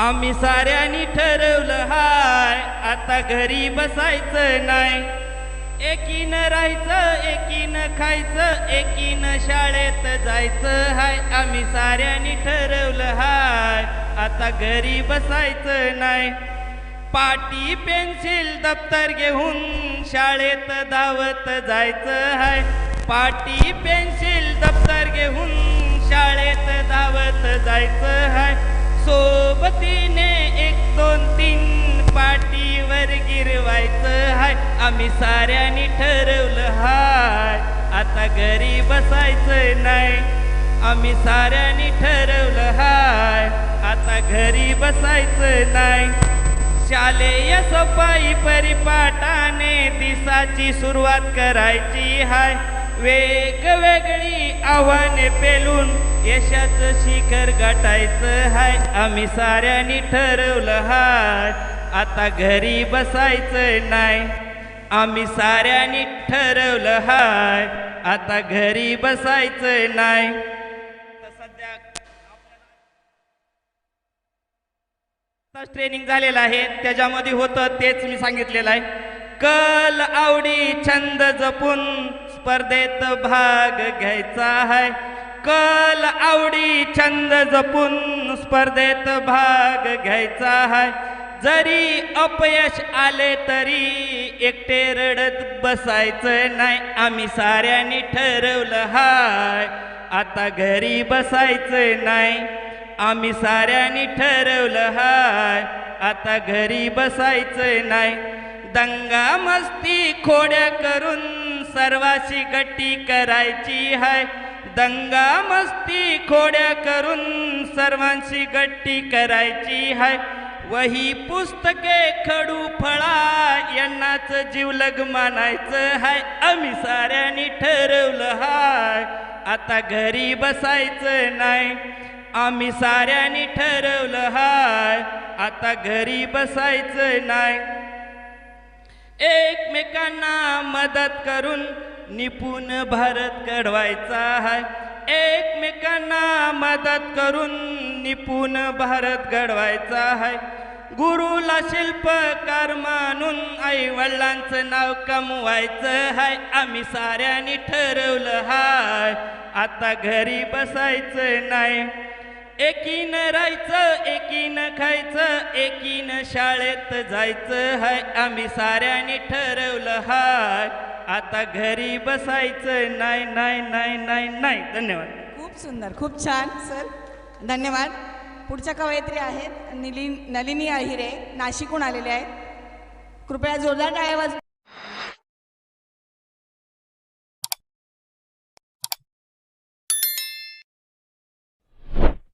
आम्ही साऱ्यांनी ठरवलं हाय आता घरी बसायचं नाही. एकीनं राहायचं एकीनं खायचं एकीनं शाळेत जायचं हाय. आम्ही साऱ्यांनी ठरवलं हाय आता घरी बसायचं नाही. पाटी पेन्सिल दप्तर घेऊन शाळेत धावत जायचं हाय. पाटी पेन्सिल दप्तर घेऊन शाळेत धावत जायचं हाय. सोबतीने एक दोन तीन पाटीवर गिरवायचं हाय. आम्ही साऱ्यांनी ठरवलं हाय. आता घरी बसायचं नाही. आम्ही साऱ्यांनी ठरवलं हाय. आता घरी बसायचं नाही. शालेय सफाई परिपाठाने दिसाची सुरुवात करायची हाय. वेगवेगळी आव्हाने पेलून यशाचं शिखर गाठायचं हाय. आम्ही साऱ्यांनी ठरवलं हाय. आता घरी बसायचं नाही. आम्ही साऱ्यांनी ठरवलं हाय. आता घरी बसायचं नाही. सध्या ट्रेनिंग झालेलं आहे. त्याच्यामध्ये होतं तेच मी सांगितलेलं आहे. कल आवडी छंद जपून स्पर्धेत भाग घ्यायचा आहे कल आवडी छंद जपून स्पर्धेत भाग घ्यायचा आहे जरी अपयश आले तरी एकटे रडत बसायचं नाही. आम्ही साऱ्यांनी ठरवलं हाय आता घरी बसायचं नाही. आम्ही साऱ्यांनी ठरवलं हाय आता घरी बसायचं नाही. दंगा मस्ती खोड्या करून सर्वाशी गट्टी करायची हाय. दंगा मस्ती खोड्या करून सर्वांशी गट्टी करायची हाय. वही पुस्तके खडू फळा यांनाच जीवलग मानायचं हाय. आम्ही साऱ्यांनी ठरवलं हाय. आता घरी बसायचं नाही. आम्ही साऱ्यांनी ठरवलं हाय. आता घरी बसायचं नाही. एकमेकांना मदत करून निपुण भारत घडवायचा आहे एकमेकांना मदत करून निपुण भारत घडवायचा आहे गुरुला शिल्पकार मानून आई वडिलांचं नाव कमवायचं हाय. आम्ही साऱ्यांनी ठरवलं हाय. आता घरी बसायचं नाही. एकीनं राहायचं एकीनं खायचं एकीनं शाळेत जायचं हाय. आम्ही साऱ्यांनी ठरवलं हाय. आता घरी बसायचं नाही नाही नाही नाही नाही. धन्यवाद. खूप सुंदर खूप छान सर. धन्यवाद. पुढच्या कवयित्री आहेत निली नलिनी अहिरे. नाशिकहून आलेले आहेत. कृपया जोरदार टाळ्या वाज